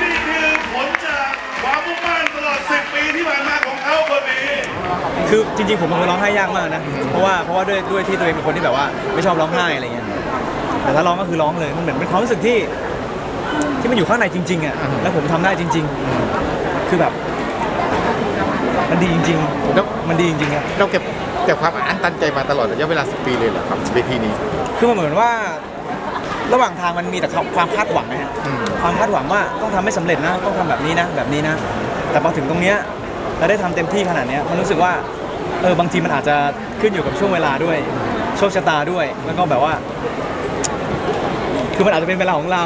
นี่คือผลจากความมุ่งมั่นตลอด 10 ปีที่ผ่านมาของเขาคนนี้ คือจริงๆ ผมเป็นคนร้องไห้ยากมากนะ เพราะว่าเพราะว่าด้วยด้วยที่ตัวเองเป็นคนที่แบบว่าไม่ชอบร้องไห้อะไรเงี้ย แต่ถ้าร้องก็คือร้องเลย มันเหมือนเป็นความรู้สึกที่ที่มันอยู่ข้างในจริงๆอะ แล้วผมทำได้จริง ๆ คือแบบ มันดีจริงแล้วๆ มันดีจริงๆครับ เราเก็บเก็บความอัดอั้นตันใจมาตลอดระยะเวลา 10 ปีเลยเหรอครับเวทีนี้ คือมันเหมือนว่าระหว่างทางมันมีแต่ความคาดหวังนะฮะอืม ความคาดหวังว่าต้องทำให้สำเร็จนะ ต้องทำแบบนี้นะ แบบนี้นะ แต่พอถึงตรงเนี้ยเราได้ทำเต็มที่ขนาดเนี้ยมันรู้สึกว่าเออบางทีมันอาจจะขึ้นอยู่กับช่วงเวลาด้วย โชคชะตาด้วยแล้วก็แบบว่า คือมันอาจจะเป็นเวลาของเรา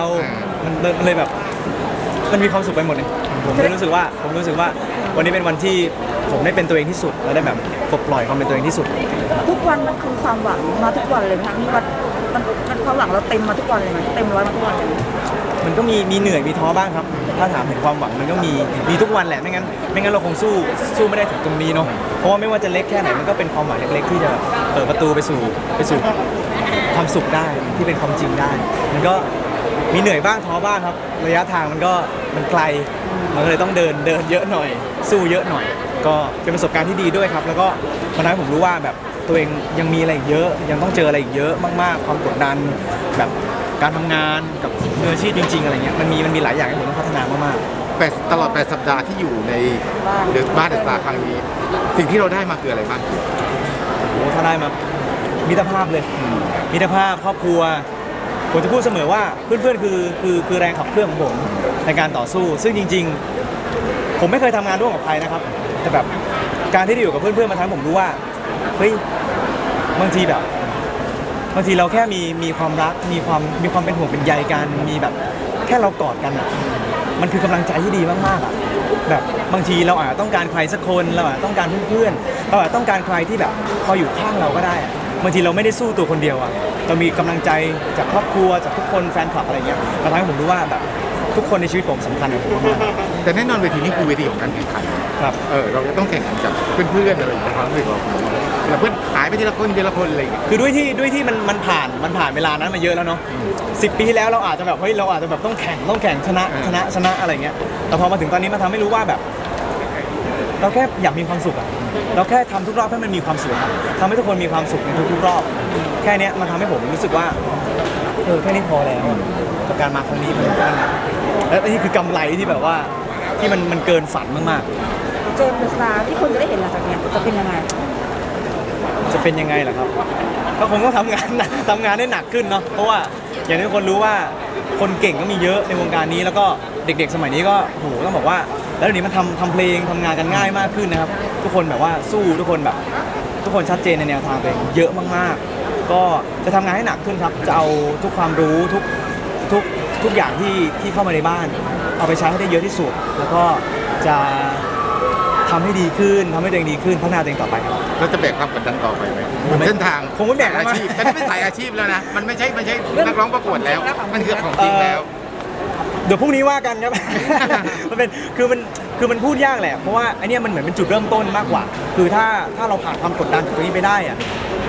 มันเลยมันเลยแบบ มันมีความสุขไปหมดเลยผมเลยรู้สึกว่าผมรู้สึกว่าวันนี้เป็นวันที่ ผมได้เป็นตัวเองที่สุดและได้แบบปลดปล่อยความเป็นตัวเองที่สุด ทุกวันมันคือความหวังมาทุกวันเลยไหมคะนี่วันมันมันความหวังเราเต็มมาทุกวันเลยไหมเต็มร้อยมาทุกวันเลยไหมมันก็มีมีเหนื่อยมีท้อบ้างครับ ถ้าถามถึงความหวังมันก็มีมีทุกวันแหละไม่งั้นไม่งั้นเราคงสู้สู้ไม่ได้ถึงตรงนี้เนาะเพราะว่าไม่ว่าจะเล็กแค่ไหนมันก็เป็นความหวังเล็กๆ ที่จะเปิดประตูไปสู่ไปสู่ความสุขได้ที่เป็นความจริงได้ มันก็มีเหนื่อยบ้างท้อบ้างครับ ระยะทางมันก็มันไกลมันก็เลยต้องเดินเดินเยอะหน่อย สู้เยอะหน่อย ก็เป็นประสบการณ์ที่ดีด้วยครับ แล้วก็มันทำให้ผมรู้ว่าแบบตัวเองยังมีอะไรอีกเยอะ ยังต้องเจออะไรอีกเยอะมากๆ ความกดดัน แบบการทำงานกับมืออาชีพจริง ๆ อะไรเงี้ยมันมีมันมีหลายอย่างที่ผมต้องพัฒนามากแปดตลอด 8 สัปดาห์ที่อยู่ในเดือนบ้านเดอะสตาร์ครั้งนี้ สิ่งที่เราได้มาคืออะไรบ้างๆโอ้ถ้าได้มามิตรภาพเลยมิตรภาพครอบครัวผมจะพูดเสมอว่าเพื่อนๆคือคือคือแรงขับเคลื่อนของผมในการต่อสู้ ซึ่งจริง ๆ ผมไม่เคยทำงานร่วมกับใครนะครับ แต่แบบการที่ได้อยู่กับเพื่อนๆมาทำให้ผมรู้ว่าเฮ้ยบางทีแบบบางทีเราแค่มีมีความรักมีความมีความเป็นห่วงเป็นใยกันมีแบบ แค่เรากอดกันอะมันคือกำลังใจที่ดีมากๆอะแบบบางทีเราอาจจะต้องการใครสักคนเราอาจจะต้องการเพื่อนๆเราอาจจะต้องการใครที่แบบคอยอยู่ข้างเราก็ได้อะบางทีเราไม่ได้สู้ตัวคนเดียวอะเรามีกำลังใจจากครอบครัวจากทุกคนแฟนคลับอะไรเงี้ยมาทำให้ผมรู้ว่าแบบทุกคนในชีวิตผมสำคัญกับผมแต่แน่นอนเวทีนี้คือเวทีของการแข่งขัน ครับ เออเราจะต้องแข่งขันกับเพื่อนๆอะไรอย่างเงี้ยความรู้สึกเราเราเพื่อนหายไปทีละคนทีละคนอะไรอย่างเงี้ย คือด้วยที่ด้วยที่มันมันผ่านมันผ่านเวลานั้นมาเยอะแล้วเนาะสิปีที่แล้วเราอาจจะแบบเฮ้ยเราอาจจะแบบต้องแข่งต้องแข่งชนะอืมชนะชนะอะไรเงี้ยแต่พอมาถึงตอนนี้มันทำให้รู้ว่าแบบ เราแค่อยากมีความสุขอะเราแค่ทำทุกรอบให้มันมีความสุขอะทำให้ทุกคนมีความสุขในทุกๆรอบ แค่เนี้ยมันทำให้ผมรู้สึกว่าเออแค่นี้พอแล้วอะกับการมาครั้งนี้มันมันและนี่คือกำไรที่แบบว่า ที่มันมันเกินฝันมากๆเจมส์เดอะสตาร์ที่คนจะได้เห็นหลังจากเนี้ยจะเป็นยังไงจะเป็นยังไงล่ะครับ ก็คงต้องทำงานหนักทำงานได้หนักขึ้นเนาะเพราะว่าอย่างที่ทุกคนรู้ว่าคนเก่งก็มีเยอะในวงการนี้ แล้วก็เด็กๆ สมัยนี้ก็โหต้องบอกว่า แล้วเดี๋ยวนี้มันทำทำเพลงทำงานกันง่ายมากขึ้นนะครับ ทุกคนแบบว่าสู้ทุกคนแบบ ทุกคนชัดเจนในแนวทางตัวเองเยอะมากๆ ก็จะทำงานให้หนักขึ้นครับ จะเอาทุกความรู้ทุกทุก ทุกอย่างที่ที่เข้ามาในบ้าน เอาไปใช้ให้ได้เยอะที่สุด แล้วก็จะทำให้ดีขึ้นทำให้ตัวเองดีขึ้นพัฒนาตัวเองต่อไปครับ เราจะแบกความกดดันต่อไปไหมบนเส้นทางคงไม่แบกสายอาชีพมันไม่เป็นสายอาชีพแล้วนะ มันไม่ใช่ไม่ใช่นักร้องประกวดแล้ว มันคือของจริงแล้ว เดี๋ยวพรุ่งนี้ว่ากันครับ มันเป็นคือมันคือมันพูดยากแหละ เพราะว่าไอเนี้ยมันเหมือนเป็นจุดเริ่มต้นมากกว่า คือถ้าถ้าเราผ่านความกดดันจากตรงนี้ไปได้อะ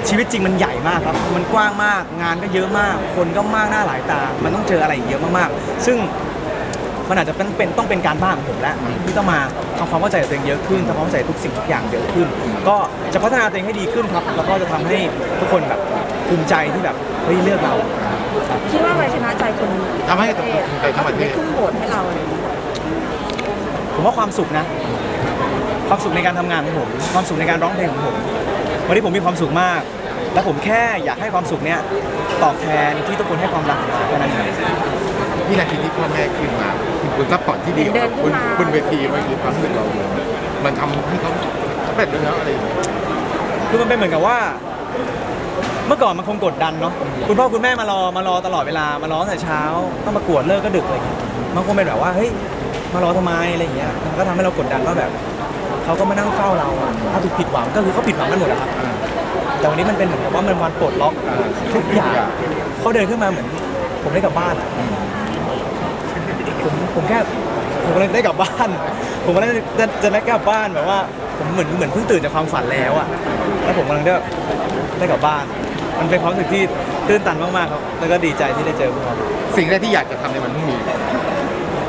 ชีวิตจริงมันใหญ่ มากครับ มันกว้างมาก งานก็เยอะมาก คนก็มากหน้าหลายตา มันต้องเจออะไรอีกเยอะมากๆ ซึ่งมันอาจจะเป็นเป็นต้องเป็นการบ้านของผมแล้วที่ต้องมาทำความเข้าใจกับตัวเองเยอะขึ้นทำความเข้าใจทุกสิ่งทุกอย่างเยอะขึ้น ก็จะพัฒนาตัวเองให้ดีขึ้นครับ แล้วก็จะทำให้ทุกคนแบบภูมิใจที่แบบเฮ้ยเลือกเราคิดว่าอะไรชนะใจคนทำให้ประเทศคนไทยทั้งประเทศขาถึงได้ขึ้นโหวตให้เราอะไรอย่างเงี้ยผมว่าความสุขนะ ความสุขในการทำงานของผม ความสุขในการร้องเพลงของผม วันนี้ผมมีความสุขมาก และผมแค่อยากให้ความสุขเนี้ยตอบแทนที่ทุกคนให้ความรักผมแค่นั้นเองวินาทีที่พ่อแม่ขึ้นมาคุณซัพพอร์ตที่ดีของเราบนบนเวทีมันคือความรู้สึกเราเลยมันทำให้เขาสำเร็จเลยแล้วอะไรอย่างเงี้ยคือมันเป็นเหมือนกับว่า เมื่อก่อนมันคงกดดันเนาะคุณพ่อคุณแม่มารอมารอตลอดเวลามารอตั้งแต่เช้า ต้องประกวดเลิกก็ดึกอะไรอย่างเงี้ยมันคงเป็นแบบว่าเฮ้ยมารอทำไมอะไรอย่างเงี้ยมันก็ทำให้เรากดดันว่าแบบเขาก็มานั่งเฝ้าเราอะถ้าถูกผิดหวังก็คือเขาผิดหวังกันหมดอะครับ แต่วันนี้มันเป็นเหมือนกับว่ามันวันปลดล็อกทุกอย่างเขาเดินขึ้นมาเหมือน ผมได้กลับบ้านผมผมแค่ผมกำลังได้กลับบ้าน ผมกำลังจะจะได้กลับบ้านแบบว่า ผมเหมือนเหมือนเพิ่งตื่นจากความฝันแล้วอะแล้วผมกำลังได้ได้กลับบ้าน มันเป็นความรู้สึกที่ตื้นตันมากๆครับ แล้วก็ดีใจที่ได้เจอพวกเขาสิ่งแรกที่อยากจะทำในวันพรุ่งนี้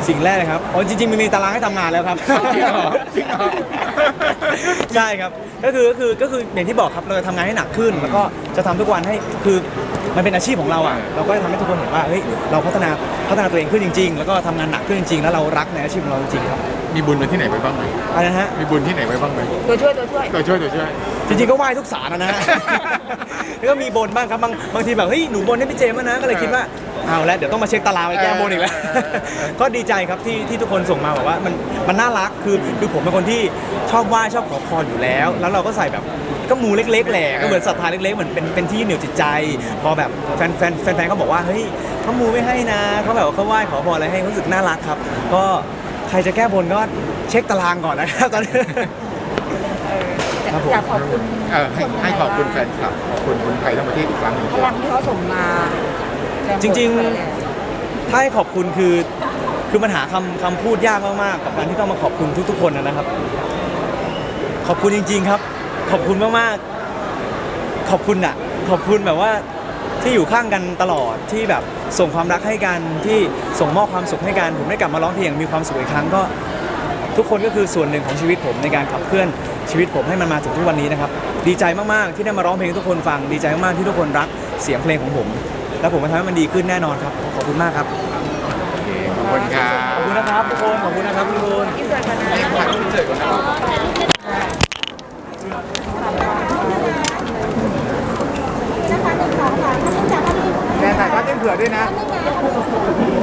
สิ่งแรกเลยครับอ๋อจริงๆมันมีตารางให้ทำงานแล้วครับ จริงเหรอจริงเหรอ ใช่ครับ ก็คือก็คือก็คืออย่างที่บอกครับเราจะทำงานให้หนักขึ้น แล้วก็จะทำทุกวันให้คือมันเป็นอาชีพของเราอะเราก็จะทำให้ทุกคนเห็นว่าเฮ้ยเราพัฒนาพัฒนาตัวเองขึ้นจริง ๆ แล้วก็ทำงานหนักขึ้นจริงๆ แล้วเรารักในอาชีพของเราจริงๆครับมีบุญไปที่ไหนไปบ้างไหมอะไรนะฮะ มีบุญที่ไหนไปบ้างไหมตัวช่วยตัวช่วย ตัวช่วยตัวช่วย จริงๆก็ไหว้ทุกสารนะนะแล้วก็มีบนบ้างครับบางบางทีแบบเฮ้ยหนูบนให้พี่เจมส์แล้วนะ ก็เลยคิดว่า เอาแล้วเดี๋ยวต้องมาเช็คตารางไปแก้บนอีกแล้วเออเออเออก็ดีใจครับที่ที่ทุกคนส่งมาบอกว่ามันมันน่ารักคือคือผมเป็นคนที่ชอบไหว้ชอบขอพรอยู่แล้ว แล้วเราก็ใส่แบบก็มูเล็กๆแหละก็เหมือนศรัทธาเล็กๆเหมือนเป็นเป็นที่ยึดเหนี่ยวจิตใจ พอแบบแฟนแฟนแฟนๆเขาบอกว่าเฮ้ยเขามูไม่ให้นะเขาแบบว่าเขาไหว้ขอพรอะไรให้รู้สึกน่ารักครับ ก็ใครจะแก้บนก็เช็คตารางก่อนนะครับตอนนี้ครับผมอยากขอบคุณเออให้ให้ขอบคุณแฟนคลับขอบคุณคนไทยทั้งประเทศอีกครั้งหนึ่งพลังที่เขาส่งมาแบ จริงๆบทอะไรเนี่ยถ้าให้ขอบคุณคือ คือมันหาคำคำพูดยากมากๆกับการที่ต้องมาขอบคุณทุก ๆ คนนะครับ ขอบคุณจริง ๆ ครับ ขอบคุณมากๆ ขอบคุณอะขอบคุณแบบว่าที่อยู่ข้างกันตลอดที่แบบส่งความรักให้กันที่ส่งมอบความสุขให้กันผมได้กลับมาร้องเพลงอย่างมีความสุขอีกครั้งก็ ทุกคนก็คือส่วนหนึ่งของชีวิตผมในการขับเคลื่อนชีวิตผมให้มันมาถึงทุกวันนี้นะครับ ดีใจมากๆที่ได้มาร้องเพลงให้ทุกคนฟัง ดีใจมากๆที่ทุกคนรักเสียงเพลงของผม แล้วผมจะทำให้มันดีขึ้นแน่นอนครับ ขอบคุณมากครับ โอเคขอบคุณครับ ขอบคุณนะครับทุกคน ขอบคุณนะครับทุกคนที่เกิดกันนะให้ผ่านที่เจอกันนะครับแนนถ่ายภาพเต้นเผื่อด้วยนะขอค่ะ